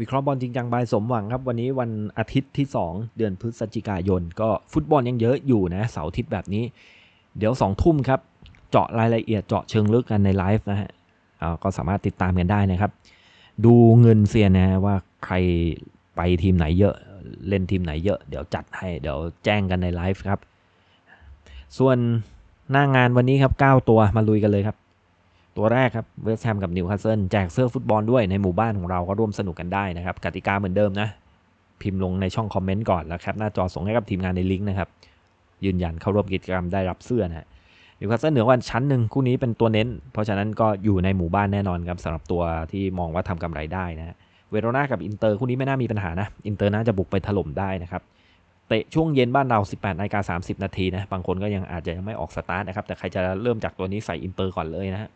วิเคราะห์บอลจริงจังบายสมหวังครับ วันนี้วันอาทิตย์ที่ 2 เดือนพฤศจิกายน ก็ฟุตบอลยังเยอะอยู่นะเสาร์อาทิตย์แบบนี้ เดี๋ยว2ทุ่มครับ เจาะรายละเอียดเจาะเชิงลึกกันในไลฟ์นะฮะก็สามารถติดตามกันได้นะครับ ดูเงินเซียนนะว่าใครไปทีมไหนเยอะเล่นทีมไหนเยอะเดี๋ยวจัดให้เดี๋ยวแจ้งกันในไลฟ์ครับ ส่วนหน้างานวันนี้ครับ 9 ตัวมาลุยกันเลยครับ ตัวแรกครับเวสต์แฮมกับนิวคาสเซิลแจกเสื้อฟุตบอลด้วยในหมู่บ้านของเราก็ร่วมสนุกกันได้นะครับกติกาเหมือนเดิมนะ พิมพ์ลงในช่องคอมเมนต์ก่อนแล้วแคปหน้าจอส่งให้กับทีมงานในลิงก์นะครับยืนยันเข้าร่วมกิจกรรมได้รับเสื้อนะนิวคาสเซิลเหนือกวันชั้นหนึ่งคู่นี้เป็นตัวเน้น เพราะฉะนั้นก็อยู่ในหมู่บ้านแน่นอนครับสำหรับตัวที่มองว่าทำกำไรได้นะเวโรนากับอินเตอร์คู่นี้ไม่น่ามีปัญหานะอินเตอร์น่าจะบุกไปถล่มได้นะครับเตะช่วงเย็นบ้านเรา 18นาฬิกา30 นาทีนะ บางคนก็ยังอาจจะยังไม่ออกสตาร์ทนะครับ แต่ใครจะเริ่มจากตัวนี้ใส่อินเตอร์ก่อนเลยนะฮะ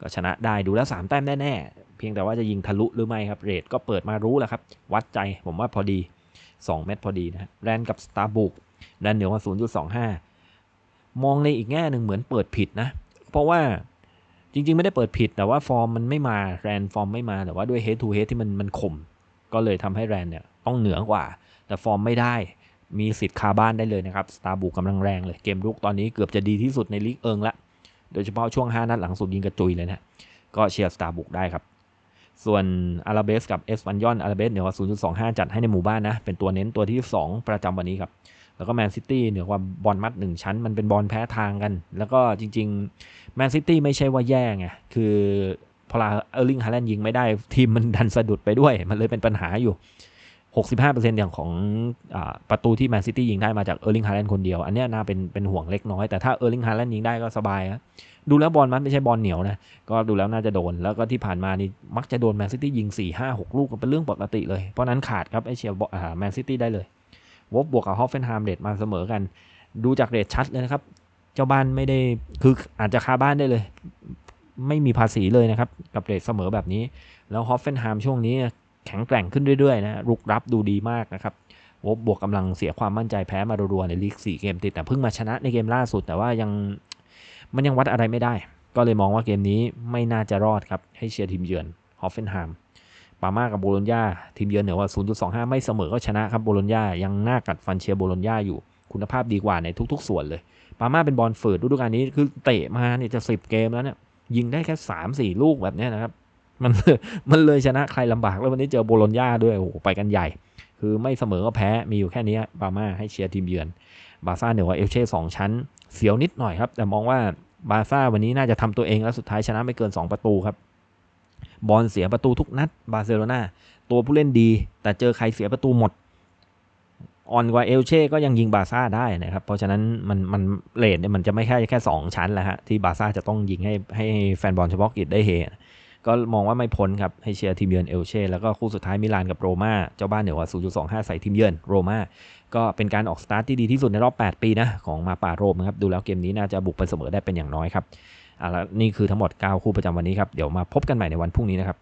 ก็ชนะได้ดูแล้ว 3 แต้มแน่ๆ เพียงแต่ว่าจะยิงทะลุหรือไม่ครับ เรทก็เปิดมารู้แล้วครับ วัดใจผมว่าพอดี 2 เม็ดพอดีนะแรนกับสตาร์บุกแรนเหนือกว่า0.25 มองในอีกแง่หนึ่งเหมือนเปิดผิดนะ เพราะว่าจริง ๆ ไม่ได้เปิดผิด แต่ว่าฟอร์มมันไม่มาแรนฟอร์มไม่มาแต่ว่าด้วยเฮดทูเฮดที่มันมันข่มก็เลยทำให้แรนเนี่ยต้องเหนือกว่า แต่ฟอร์มไม่ได้มีสิทธิ์คาบ้านได้เลยนะครับสตาร์บุกกำลังแรงเลยเกมรุกตอนนี้เกือบจะดีที่สุดในลีกเอิงละ โดยเฉพาะช่วง 5 นัดหลังสุดยิงกระจุยเลยนะก็เชียร์สตาร์บุกได้ครับ ส่วนอาราเบสกับเอสปันยอนอาราเบสเหนือกว่า0.25 จัดให้ในหมู่บ้านนะ เป็นตัวเน้นตัวที่ 2 ประจำวันนี้ครับ แล้วก็แมนซิตี้เหนือกว่าบอลมัด 1 ชั้น มันเป็นบอลแพ้ทางกัน แล้วก็จริงๆแมนซิตี้ไม่ใช่ว่าแย่ไงคือพอลาเออร์ลิงฮาแลนด์ยิงไม่ได้ทีมมันดันสะดุดไปด้วย มันเลยเป็นปัญหาอยู่ 65%อย่างของอประตูที่แมนซิตี้ยิงได้มาจากเออร์ลิงฮาแลนด์คนเดียว อันนี้น่าเป็นเป็นห่วงเล็กน้อย แต่ถ้าเออร์ลิงฮาแลนด์ยิงได้ก็สบายนะดูแล้วบอลมันไม่ใช่บอลเหนียวนะ ก็ดูแล้วน่าจะโดน แล้วก็ที่ผ่านมานี่มักจะโดนแมนซิตี้ยิง 4 5 6 ลูกเป็นเรื่องปกติเลย เพราะนั้นขาดครับไอเชียร์แมนซิตี้ได้เลยวบบวกกับฮอฟเฟนไฮม์เดดมาเสมอกัน ดูจากเรทชัดเลยนะครับ เจ้าบ้านไม่ได้คืออาจจะคาบ้านได้เลย ไม่มีภาษีเลยนะครับ กับเรทเสมอแบบนี้ แล้วฮอฟเฟนไฮม์ช่วงนี้ แข็งแกร่งขึ้นเรื่อยๆนะรุกรับดูดีมากนะครับวบบวกกำลังเสียความมั่นใจแพ้มารัวๆในลีก4เกมติดแต่เพิ่งมาชนะในเกมล่าสุด แต่ว่ายังมันยังวัดอะไรไม่ได้ ก็เลยมองว่าเกมนี้ไม่น่าจะรอดครับให้เชียร์ทีมเยือนฮอฟเฟนไฮม์ปาม่ากับโบโลญญาทีมเยือนเหนือว่า 0.25 ไม่เสมอก็ชนะครับโบโลญญายังน่ากัดฟันเชียร์โบโลญญาอยู่คุณภาพดีกว่าในทุกๆ ส่วนเลย ปาม่าเป็นบอลฝืดฤดูกาลนี้คือเตะมาเนี่ยจะสิบเกมแล้วเนี่ยยิงได้แค่สามสี่ลูกแบบนี้นะครับ มันมันเลยชนะใครลำบากแล้ววันนี้เจอโบโลญญาด้วยโอ้โหไปกันใหญ่ คือไม่เสมอก็แพ้มีอยู่แค่นี้ปามาให้เชียร์ทีมเยือนบาซ่าเหนือว่าเอลเช่สองชั้น เสียวนิดหน่อยครับ แต่มองว่าบาซ่าวันนี้น่าจะทำตัวเองแล้วสุดท้ายชนะไม่เกิน 2 ประตูครับบอลเสียประตูทุกนัดบาร์เซโลนาตัวผู้เล่นดี แต่เจอใครเสียประตูหมดอ่อนกว่าเอลเช่ก็ยังยิงบาซ่าได้นะครับ เพราะฉะนั้นมันมันเลดเนี่ยมันจะไม่แค่แค่ 2 ชั้นแล้วฮะที่บาซ่าจะต้องยิงให้ให้แฟนบอลเฉพาะกิจได้เฮ ก็มองว่าไม่พ้นครับ ให้เชียร์ทีมเยือนเอลเช่แล้วก็คู่สุดท้ายมิลานกับโรม่าเจ้าบ้านเหนือว่า0.25 ใส่ทีมเยือนโรม่าก็เป็นการออกสตาร์ทที่ดีที่สุดในรอบ 8 ปีนะของมาป่าโรมครับดูแล้วเกมนี้น่าจะบุกไปเสมอได้เป็นอย่างน้อยครับอะแล้วนี่คือทั้งหมด 9 คู่ประจำวันนี้ครับเดี๋ยวมาพบกันใหม่ในวันพรุ่งนี้นะครับ